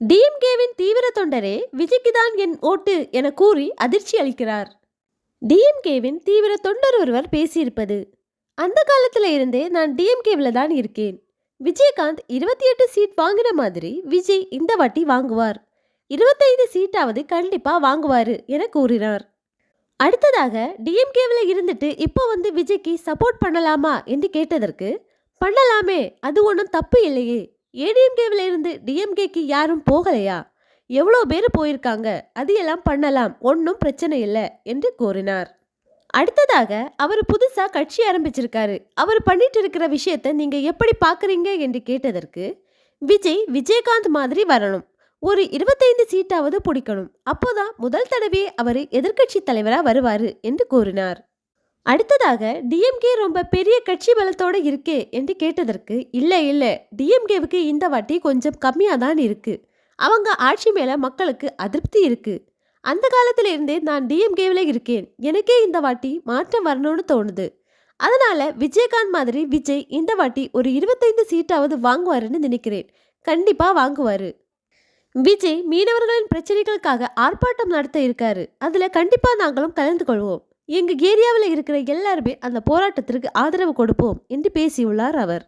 டிஎம்கேவின் தீவிர தொண்டரே விஜய்க்கு தான் என் ஓட்டு என கூறி அதிர்ச்சி அளிக்கிறார். டிஎம்கேவின் தீவிர தொண்டர் ஒருவர் பேசியிருப்பது அந்த காலத்துல இருந்தே நான் டிஎம்கேவில் தான் இருக்கேன். விஜயகாந்த் இருபத்தி எட்டு சீட் வாங்கின மாதிரி விஜய் இந்த வாட்டி வாங்குவார். இருபத்தைந்து சீட்டாவது கண்டிப்பாக வாங்குவாரு என கூறினார். அடுத்ததாக டிஎம்கேவில் இருந்துட்டு இப்போ வந்து விஜய்க்கு சப்போர்ட் பண்ணலாமா என்று கேட்டதற்கு பண்ணலாமே அது ஒன்றும் தப்பு இல்லையே ஏடிஎம்கேவில் இருந்து டிஎம்கேக்கு யாரும் போகலையா? எவ்வளோ பேர் போயிருக்காங்க? அது எல்லாம் பண்ணலாம். ஒன்றும் பிரச்சனை இல்லை என்று கூறினார். அடுத்ததாக அவர் புதுசாக கட்சி ஆரம்பிச்சிருக்காரு. அவர் பண்ணிட்டு இருக்கிற விஷயத்தை நீங்கள் எப்படி பார்க்குறீங்க என்று கேட்டதற்கு விஜய் விஜயகாந்த் மாதிரி வரணும். ஒரு இருபத்தைந்து சீட்டாவது பிடிக்கணும். அப்போதான் முதல் தடவையே அவர் எதிர்க்கட்சி தலைவராக வருவார் என்று கூறினார். அடுத்ததாக டிஎம்கே ரொம்ப பெரிய கட்சி பலத்தோடு இருக்கே என்று கேட்டதற்கு இல்லை இல்லை டிஎம்கேவுக்கு இந்த வாட்டி கொஞ்சம் கம்மியாக தான் இருக்குது அவங்க ஆட்சி மேலே மக்களுக்கு அதிருப்தி இருக்குது அந்த காலத்திலிருந்தே நான் டிஎம்கேவில் இருக்கேன். எனக்கே இந்த வாட்டி மாற்றம் வரணும்னு தோணுது. அதனால் விஜயகாந்த் மாதிரி விஜய் இந்த வாட்டி ஒரு இருபத்தைந்து சீட்டாவது வாங்குவாருன்னு நினைக்கிறேன். கண்டிப்பாக வாங்குவார். விஜய் மீனவர்களின் பிரச்சனைகளுக்காக ஆர்ப்பாட்டம் நடத்த இருக்காரு. அதில் கண்டிப்பாக நாங்களும் கலந்து கொள்வோம். எங்கள் ஏரியாவில் இருக்கிற எல்லாருமே அந்த போராட்டத்திற்கு ஆதரவு கொடுப்போம் என்று பேசியுள்ளார் அவர்.